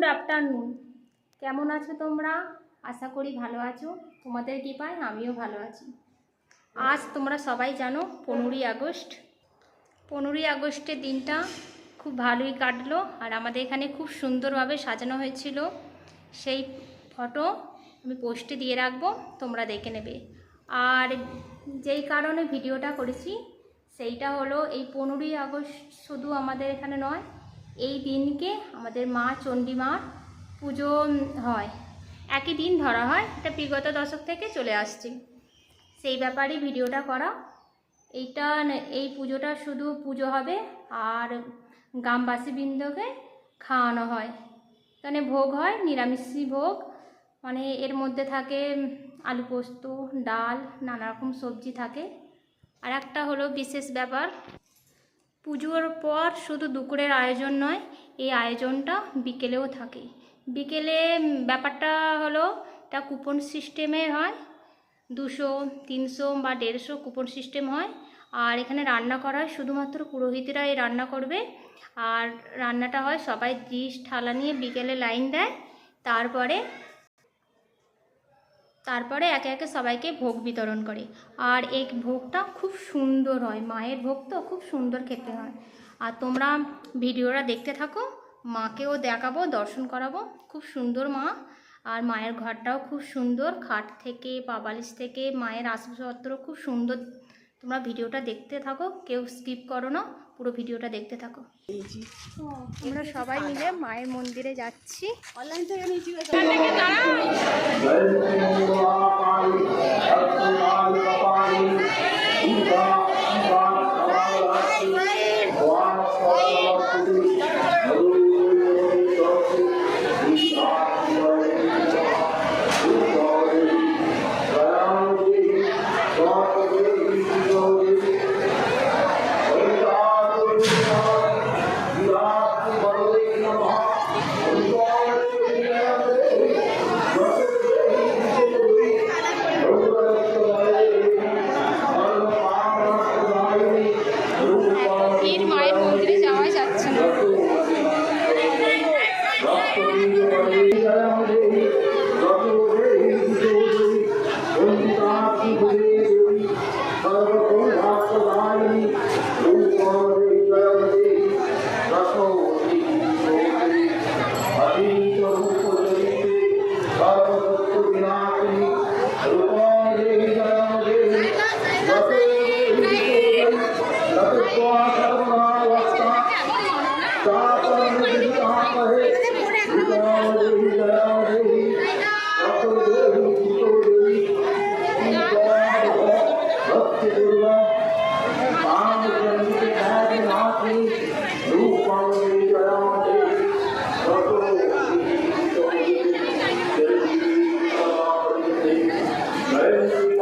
Good afternoon কেমন আছো তোমরা? আশা করি ভালো আছো। তোমাদের কৃপায় আমিও ভালো আছি। আজ তোমরা সবাই জানো পনেরোই আগস্ট। পনেরোই আগস্টের দিনটা খুব ভালোই কাটলো আর আমাদের এখানে খুব সুন্দরভাবে সাজানো হয়েছিল। সেই ফটো আমি পোস্টে দিয়ে রাখব, তোমরা দেখে নেবে। আর যেই কারণে ভিডিওটা করেছি, সেইটা হলো এই পনেরোই আগস্ট শুধু আমাদের এখানে নয় এই দিনকে আমাদের মা চণ্ডীমার পুজো হয়। একই দিন ধরা হয়, এটা বিগত দশক থেকে চলে আসছে। সেই ব্যাপারেই ভিডিওটা করা এইটা এই পুজোটা শুধু পুজো হবে, আর গ্রামবাসী বৃন্দকে খাওয়ানো হয়। এখানে ভোগ হয় নিরামিষি ভোগ। মানে এর মধ্যে থাকে আলু পোস্ত, ডাল নানা রকম সবজি থাকে। আর একটা হলো বিশেষ ব্যাপার পুজোর পর শুধু দুপুরের আয়োজন নয়, এই আয়োজনটা বিকেলেও থাকে। বিকেলে ব্যাপারটা হলো এটা কুপন সিস্টেমে হয়, দুশো, তিনশো বা দেড়শো কুপন সিস্টেম হয়। আর এখানে রান্না করা হয়, শুধুমাত্র পুরোহিতরা এই রান্না করবে। আর রান্নাটা হয়, সবাই ডিশ, থালা নিয়ে বিকেলে লাইন দেয়। তারপরে তারপরে একে একে সবাইকে ভোগ বিতরণ করে। আর এই ভোগটা খুব সুন্দর হয়। মায়ের ভোগ তো খুব সুন্দর খেতে হয়। আর তোমরা ভিডিওটা দেখতে থাকো মাকেও দেখাবো দর্শন করাবো। খুব সুন্দর মা। আর মায়ের ঘরটাও খুব সুন্দর। খাট থেকে পাবালিশ থেকে মায়ের আসবাবপত্র খুব সুন্দর। তোমরা ভিডিওটা দেখতে থাকো কেউ স্কিপ করো না পুরো ভিডিওটা দেখতে থাকো। আমরা সবাই মিলে মায়ের মন্দিরে যাচ্ছি। অনলাইন থেকে بل الله عليك মন্দিরে যাওয়া যাচ্ছে না। Amen.